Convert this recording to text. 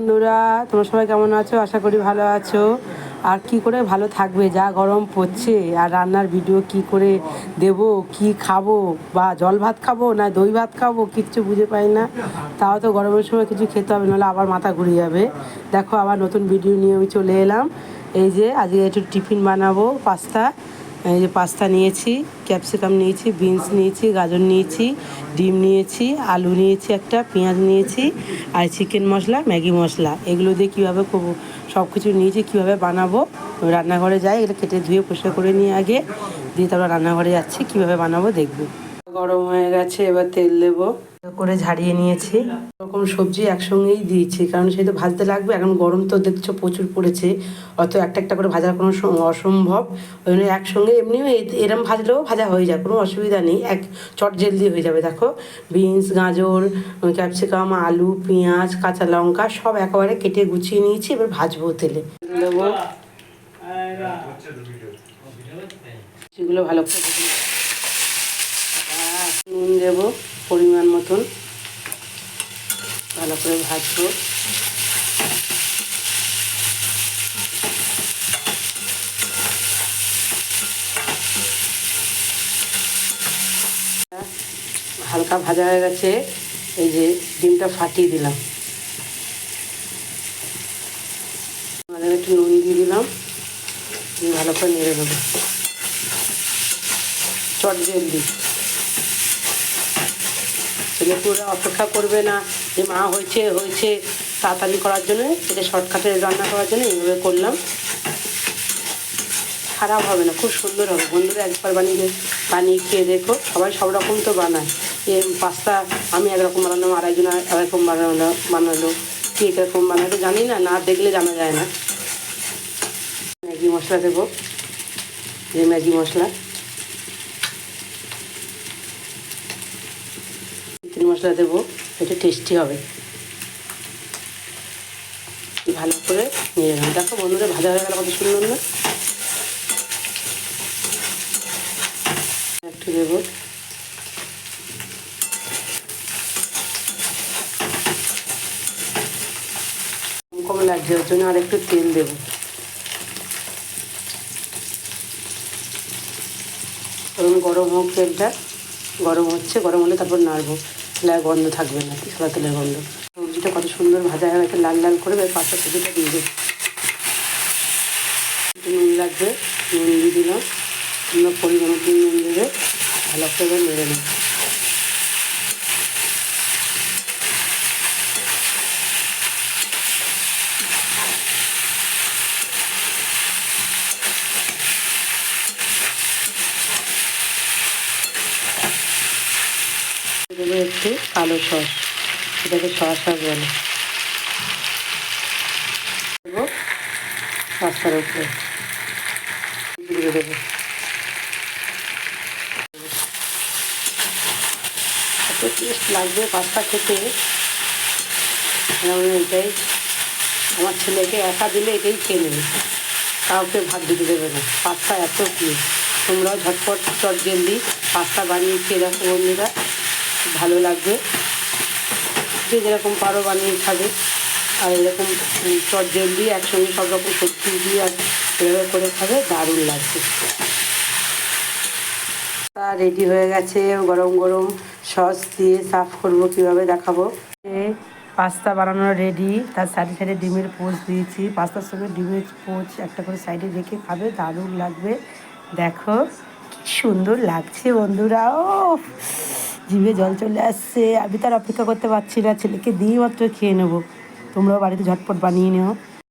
বন্ধুরা, তোমরা সবাই কেমন আছো? আশা করি ভালো আছো। আর কি করে ভালো থাকবে? যা গরম পড়ছে, আর রান্নার ভিডিও কি করে দেব? কি খাব? বা জল ভাত খাব না দই ভাত খাব? কিচ্ছু বুঝে পাই না। তাও তো গরমের সময় কিছু খেতে হবে, নাহলে আবার মাথা ঘুরে যাবে। দেখো, আবার নতুন ভিডিও নিয়ে আমি চলে এলাম। এই যে, আজকে একটু টিফিন বানাবো, পাস্তা। এই যে পাস্তা নিয়েছি ক্যাপসিকাম নিয়েছি বিনস নিয়েছি, গাজর নিয়েছি, ডিম নিয়েছি, আলু নিয়েছি একটা, পেঁয়াজ নিয়েছি আর চিকেন মশলা, ম্যাগি মশলা। এগুলো দিয়ে কীভাবে সব কিছু নিয়েছি, কীভাবে বানাবো? রান্নাঘরে যাই, এটা কেটে ধুয়ে পরিষ্কার করে নিয়ে আগে, দিয়ে তারপর রান্নাঘরে যাচ্ছি, কীভাবে বানাবো দেখব। গরম হয়ে গেছে, এবার তেল দেবো। করে ঝাড়িয়ে নিয়েছি। এরকম সবজি একসঙ্গেই দিয়েছি কারণ সেই তো ভাজতে লাগবে এখন গরম তো দেখছ প্রচুর পড়েছে অত একটা একটা করে ভাজার কোনো অসম্ভব। ওই জন্য একসঙ্গে এমনিও এরম ভাজলেও ভাজা হয়ে যায় কোনো অসুবিধা নেই এক চট জলদি হয়ে যাবে দেখো। বিনস গাজর ক্যাপসিকাম আলু পেঁয়াজ কাঁচা লঙ্কা সব একেবারে কেটে গুছিয়ে নিয়েছি এবার ভাজবো তেলে। দেবো। সেগুলো ভালো করে আর নুন দেবো। পরিমাণ মতন ভালো করে ভাজবো। হালকা ভাজা হয়ে গেছে, এই যে ডিমটা ফাটিয়ে দিলাম। আমাদের একটু নুন দিয়ে দিলাম ভালো করে নেড়ে দেবো। চট জলদি। ছেলে পুরো অপেক্ষা করবে না যে মা হয়েছে হয়েছে, তাড়াতাড়ি করার জন্য এটা শর্টকাটে রান্না করার জন্য এইভাবে করলাম। খারাপ হবে না, খুব সুন্দর হবে। বন্ধুরা, একবার বানিয়ে বানিয়ে খেয়ে দেখো। সবাই সব রকম তো বানায়। এ পাস্তা আমি একরকম বানালাম আরেকজন আরেকরকম বানালো বানালো। কে কীরকম বানালো জানি না না দেখলে জানা যায় না। ম্যাগি মশলা দেবো। যে ম্যাগি মশলা। মশলা দেবো, এটা টেস্টি হবে। ভালো করে নিয়ে নেব। দেখো বন্ধুরা, ভাজা হয়ে গেল, কত সুন্দর না? একটু দেবো কম লাগছে, ওর জন্য আর একটু তেল দেবো। গরম হোক তেলটা। গরম হচ্ছে, গরম হলে তারপর নাড়বো। তাহলে আর গন্ধ থাকবে না সাদা তেলের গন্ধ। সবজিটা কত সুন্দর ভাজা হয়ে গেছে, লাল লাল করে পাঁচটা সবজিটা দিয়ে দেবো নুন লাগবে, নুন দিয়ে দিলাম। তোমরা পরিমাণ নুন দেবে ভালো করে মেরে নেব একটু কালো সস। এটাকে সস বলে। উপরে। এত টেস্ট লাগবে পাস্তা খেতে। এটাই, আমার ছেলেকে একা দিলে এটাই খেয়ে নেবে। কাউকে ভাত দিতে দেবে না। পাস্তা এত প্রিয় তোমরাও ঝটপট চট জলদি পাস্তা বানিয়ে খেয়ে দেখো বন্ধুরা। ভালো লাগবে। যে যেরকম পারো বানিয়ে খাবে। আর এরকম উম, চট জলদি একসঙ্গে সব রকম সবজি দিয়ে আর এভাবে করে খাবে দারুণ লাগবে। তা রেডি হয়ে গেছে গরম গরম সস দিয়ে সাফ করব কীভাবে দেখাবো। পাস্তা বানানো রেডি তার সাইডে সাইডে ডিমের পোচ দিয়েছি। পাস্তার সঙ্গে ডিমের পোচ একটা করে সাইডে রেখে খাবে দারুণ লাগবে। দেখো। সুন্দর লাগছে বন্ধুরা ও জিভে জল চলে আসছে, আমি তার অপেক্ষা করতে পারছি না, ছেলেকে দিয়ে মাত্র খেয়ে নেব। তোমরাও বাড়িতে ঝটপট বানিয়ে নেও।